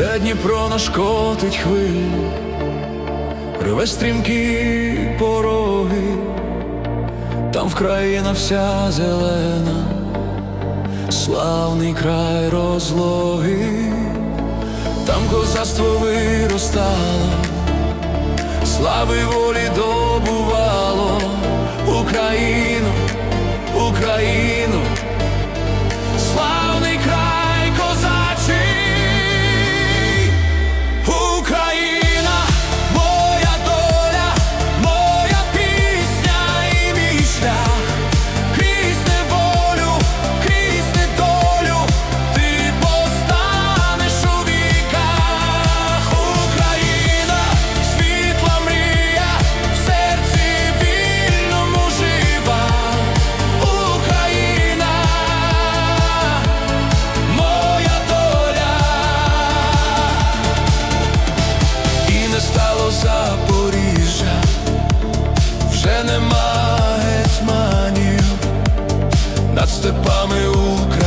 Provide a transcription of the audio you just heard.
де Дніпро нашкотить хвиль, рве стрімкі пороги, там Вкраїна вся зелена, славний край розлоги, там козацтво виростало, слави волі добувало, Україну, Україну. вже нема гетьманів над степами України.